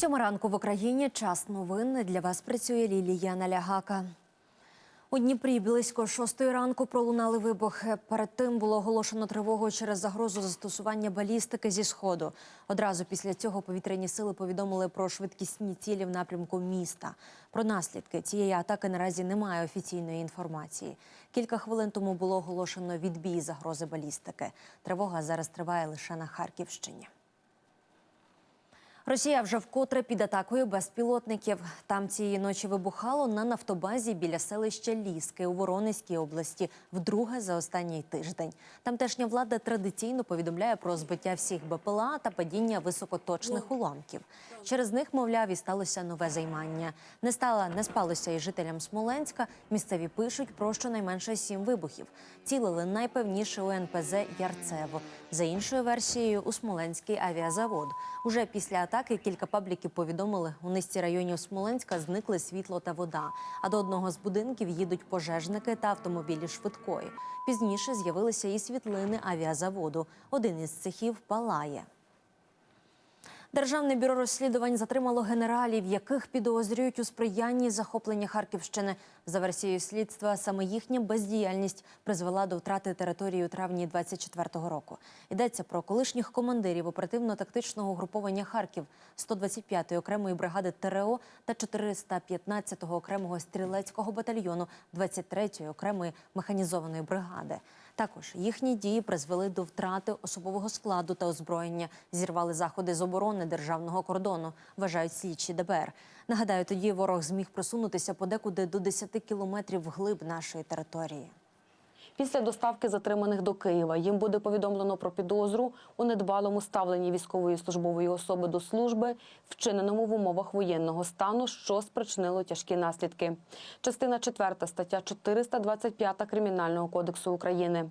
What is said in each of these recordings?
Сьома ранку в Україні. Час новин. Для вас працює Лілія Налягака. У Дніпрі близько шостої ранку пролунали вибухи. Перед тим було оголошено тривогу через загрозу застосування балістики зі сходу. Одразу після цього повітряні сили повідомили про швидкісні цілі в напрямку міста. Про наслідки цієї атаки наразі немає офіційної інформації. Кілька хвилин тому було оголошено відбій загрози балістики. Тривога зараз триває лише на Харківщині. Росія вже вкотре під атакою безпілотників. Там цієї ночі вибухало на нафтобазі біля селища Ліски у Воронезькій області, вдруге за останній тиждень. Тамтешня влада традиційно повідомляє про збиття всіх БПЛА та падіння високоточних уламків. Через них, мовляв, і сталося нове займання. Не стало, не спалося і жителям Смоленська. Місцеві пишуть про щонайменше сім вибухів. Цілили найпевніше у НПЗ Ярцево. За іншою версією, у Смоленський авіазавод. Уже після атаки кілька пабліків повідомили, у низці районів Смоленська зникли світло та вода. А до одного з будинків їдуть пожежники та автомобілі швидкої. Пізніше з'явилися і світлини авіазаводу. Один із цехів палає. Державне бюро розслідувань затримало генералів, яких підозрюють у сприянні захоплення Харківщини. За версією слідства, саме їхня бездіяльність призвела до втрати території у травні 24-го року. Йдеться про колишніх командирів оперативно-тактичного угруповання Харків, 125-ї окремої бригади ТРО та 415-го окремого стрілецького батальйону 23-ї окремої механізованої бригади. Також їхні дії призвели до втрати особового складу та озброєння, зірвали заходи з оборони державного кордону, вважають слідчі ДБР. Нагадаю, тоді ворог зміг просунутися подекуди до 10 кілометрів вглиб нашої території. Після доставки затриманих до Києва їм буде повідомлено про підозру у недбалому ставленні військової службової особи до служби, вчиненому в умовах воєнного стану, що спричинило тяжкі наслідки. Частина 4 стаття 425 Кримінального кодексу України.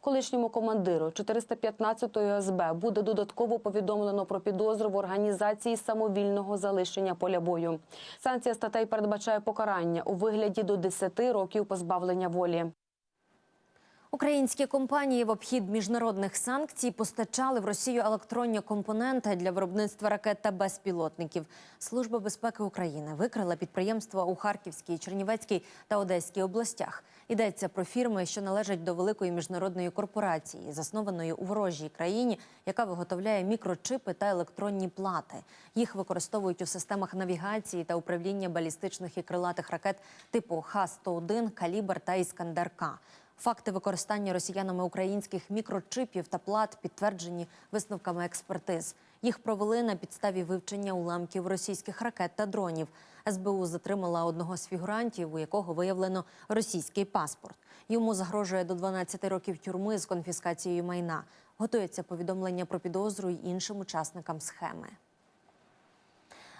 Колишньому командиру 415-ї СБ буде додатково повідомлено про підозру в організації самовільного залишення поля бою. Санкція статей передбачає покарання у вигляді до 10 років позбавлення волі. Українські компанії в обхід міжнародних санкцій постачали в Росію електронні компоненти для виробництва ракет та безпілотників. Служба безпеки України викрила підприємства у Харківській, Чернівецькій та Одеській областях. Йдеться про фірми, що належать до великої міжнародної корпорації, заснованої у ворожій країні, яка виготовляє мікрочипи та електронні плати. Їх використовують у системах навігації та управління балістичних і крилатих ракет типу Х-101, Калібр та Іскандер-К. Факти використання росіянами українських мікрочипів та плат підтверджені висновками експертиз. Їх провели на підставі вивчення уламків російських ракет та дронів. СБУ затримала одного з фігурантів, у якого виявлено російський паспорт. Йому загрожує до 12 років тюрми з конфіскацією майна. Готується повідомлення про підозру й іншим учасникам схеми.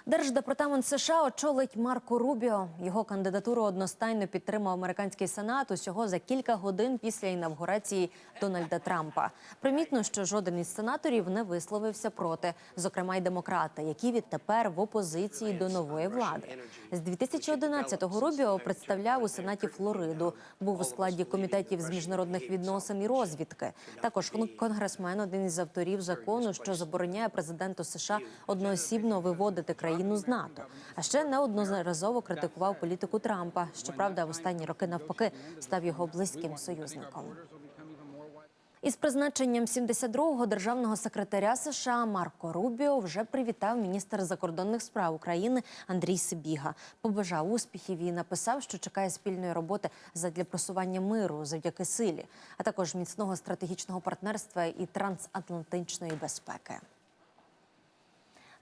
Держдепартамент США очолить Марко Рубіо. Його кандидатуру одностайно підтримав американський сенат усього за кілька годин після інавгурації Дональда Трампа. Примітно, що жоден із сенаторів не висловився проти, зокрема й демократи, які відтепер в опозиції до нової влади. З 2011-го Рубіо представляв у сенаті Флориду. Був у складі комітетів з міжнародних відносин і розвідки. Також конгресмен один із авторів закону, що забороняє президенту США одноосібно виводити країну з НАТО. А ще неодноразово критикував політику Трампа. Щоправда, в останні роки навпаки став його близьким союзником. Із призначенням 72-го державного секретаря США Марко Рубіо вже привітав міністр закордонних справ України Андрій Сибіга. Побажав успіхів і написав, що чекає спільної роботи задля просування миру завдяки силі, а також міцного стратегічного партнерства і трансатлантичної безпеки.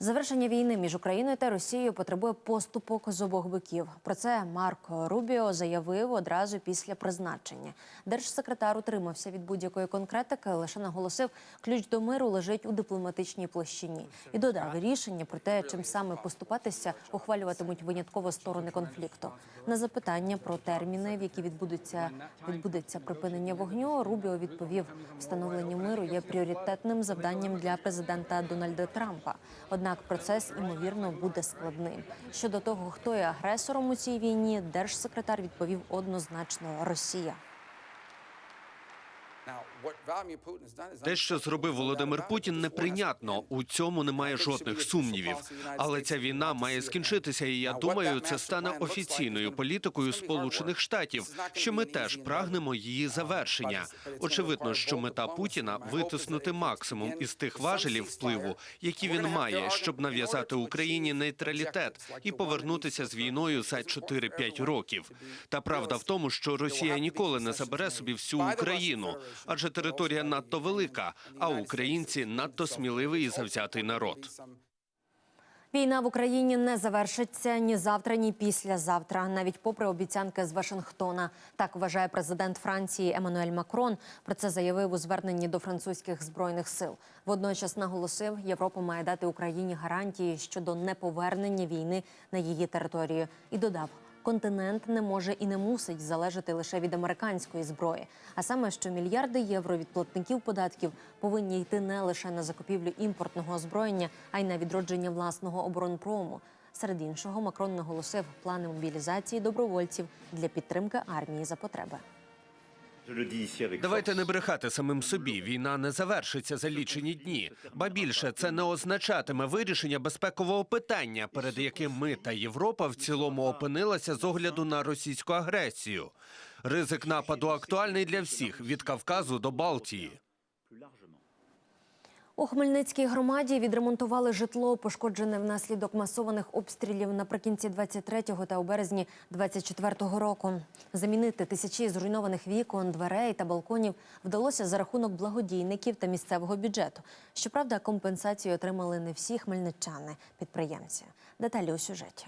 Завершення війни між Україною та Росією потребує поступок з обох боків. Про це Марко Рубіо заявив одразу після призначення. Держсекретар утримався від будь-якої конкретики, лише наголосив, ключ до миру лежить у дипломатичній площині і додав рішення про те, чим саме поступатися, ухвалюватимуть винятково сторони конфлікту. На запитання про терміни, в які відбудуться відбудеться припинення вогню. Рубіо відповів: встановлення миру є пріоритетним завданням для президента Дональда Трампа. Однак процес імовірно буде складним. Щодо того, хто є агресором у цій війні, держсекретар відповів однозначно Росія. Те, що зробив Володимир Путін, неприйнятно. У цьому немає жодних сумнівів. Але ця війна має скінчитися, і я думаю, це стане офіційною політикою Сполучених Штатів, що ми теж прагнемо її завершення. Очевидно, що мета Путіна витиснути максимум із тих важелів впливу, які він має, щоб нав'язати Україні нейтралітет і повернутися з війною за 4-5 років. Та правда в тому, що Росія ніколи не забере собі всю Україну, адже територія надто велика, а українці надто сміливий і завзятий народ. Війна в Україні не завершиться ні завтра, ні післязавтра, навіть попри обіцянки з Вашингтона. Так вважає президент Франції Еммануель Макрон. Про це заявив у зверненні до французьких збройних сил. Водночас наголосив, Європа має дати Україні гарантії щодо неповернення війни на її територію. І додав. Континент не може і не мусить залежати лише від американської зброї, а саме, що мільярди євро від платників податків повинні йти не лише на закупівлю імпортного озброєння, а й на відродження власного оборонпрому. Серед іншого, Макрон наголосив плани мобілізації добровольців для підтримки армії за потреби. Давайте не брехати самим собі. Війна не завершиться за лічені дні. Ба більше це не означатиме вирішення безпекового питання, перед яким ми та Європа в цілому опинилася з огляду на російську агресію. Ризик нападу актуальний для всіх від Кавказу до Балтії. У Хмельницькій громаді відремонтували житло, пошкоджене внаслідок масованих обстрілів наприкінці 23-го та у березні 24-го року. Замінити тисячі зруйнованих вікон, дверей та балконів вдалося за рахунок благодійників та місцевого бюджету. Щоправда, компенсацію отримали не всі хмельничани, підприємці. Деталі у сюжеті.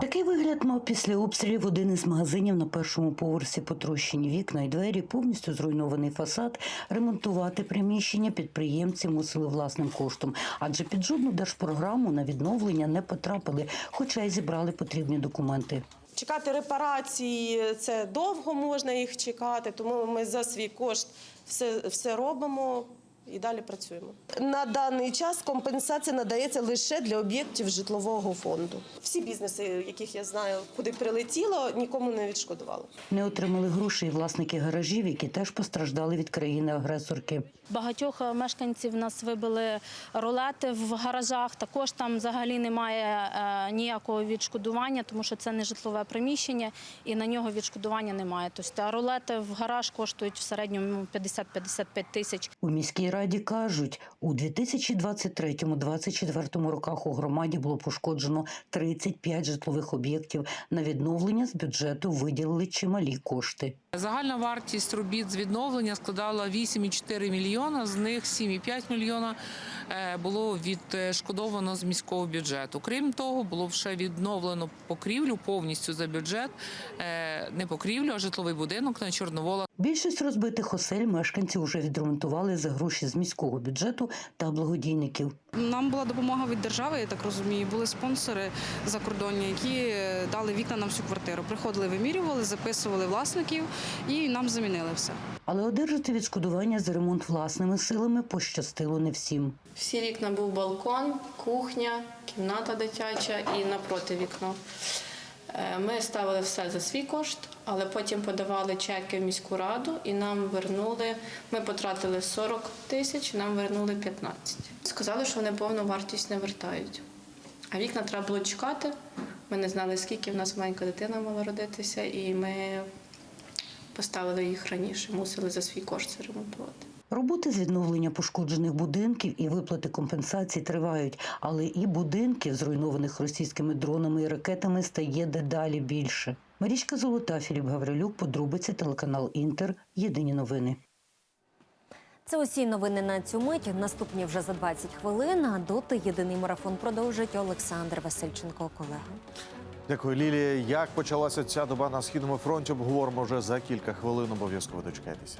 Такий вигляд мав після обстрілів один із магазинів на першому поверсі потрощені вікна і двері, повністю зруйнований фасад. Ремонтувати приміщення підприємці мусили власним коштом, адже під жодну держпрограму на відновлення не потрапили, хоча й зібрали потрібні документи. Чекати репарації це довго можна їх чекати, тому ми за свій кошт все, все робимо і далі працюємо. На даний час компенсація надається лише для об'єктів житлового фонду. Всі бізнеси, яких я знаю, куди прилетіло, нікому не відшкодували. Не отримали грошей і власники гаражів, які теж постраждали від країни-агресорки. Багатьох е, мешканців нас вибили рулети в гаражах. Також там взагалі немає е, ніякого відшкодування, тому що це не житлове приміщення і на нього відшкодування немає. Тобто рулети в гараж коштують в середньому 50-55 тисяч. У міській раді кажуть, у 2023-2024 роках у громаді було пошкоджено 35 житлових об'єктів. На відновлення з бюджету виділили чималі кошти. Загальна вартість робіт з відновлення складала 8,4 мільйона. З них 7,5 мільйона е, було відшкодовано з міського бюджету. Крім того, було ще відновлено покрівлю повністю за бюджет, е, не покрівлю, а житловий будинок на Чорновола. Більшість розбитих осель мешканці вже відремонтували за гроші з міського бюджету та благодійників. Нам була допомога від держави, я так розумію. Були спонсори закордонні, які дали вікна на всю квартиру. Приходили, вимірювали, записували власників і нам замінили все. Але одержати відшкодування за ремонт власними силами пощастило не всім. Всі вікна був балкон, кухня, кімната дитяча і напроти вікно. Е, Ми ставили все за свій кошт, але потім подавали чеки в міську раду і нам вернули. Ми потратили 40 тисяч, нам вернули 15. Сказали, що вони повну вартість не вертають. А вікна треба було чекати. Ми не знали, скільки в нас маленька дитина мала родитися, і ми поставили їх раніше, мусили за свій кошт це ремонтувати. Роботи з відновлення пошкоджених будинків і виплати компенсацій тривають, але і будинків, зруйнованих російськими дронами і ракетами, стає дедалі більше. Марічка Золота, Філіп Гаврилюк, подробиці телеканал Інтер. Єдині новини. Це усі новини на цю мить. Наступні вже за 20 хвилин. А доти єдиний марафон продовжить Олександр Васильченко, колега. Дякую, Лілія. Як почалася ця доба на східному фронті? Обговоримо вже за кілька хвилин. Обов'язково дочекайтеся.